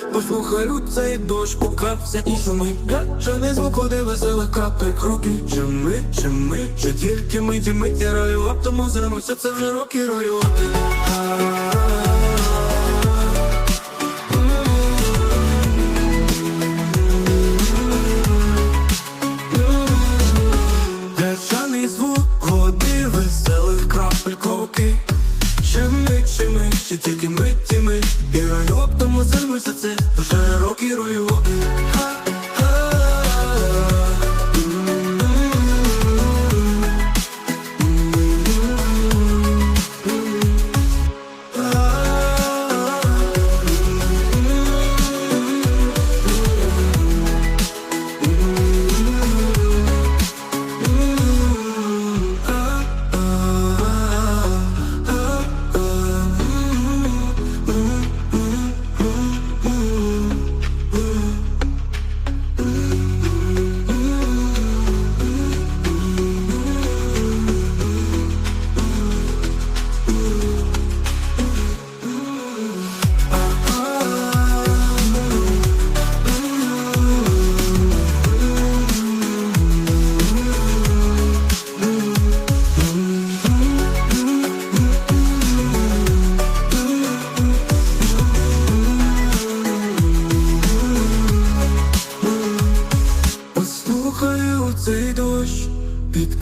Послухай цей дощ покрався і шумить Жани звукові веселих крапель кроки Чи ми, чи ми, чи тільки ми, ті ми тіраю А тому звернуся, це вже роки рою Держаний звук води веселих крапель кроки Чи ми, чи ми, чи тільки ми, ті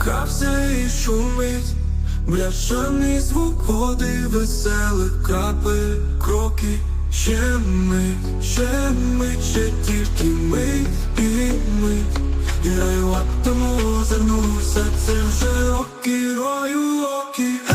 Ріка все і шумить, бляшаний звук води, веселих крапель, кроки, ще ми, ще ми, ще тільки ми і ми. Я й лаптому озирнувся, це вже окі, рою окі.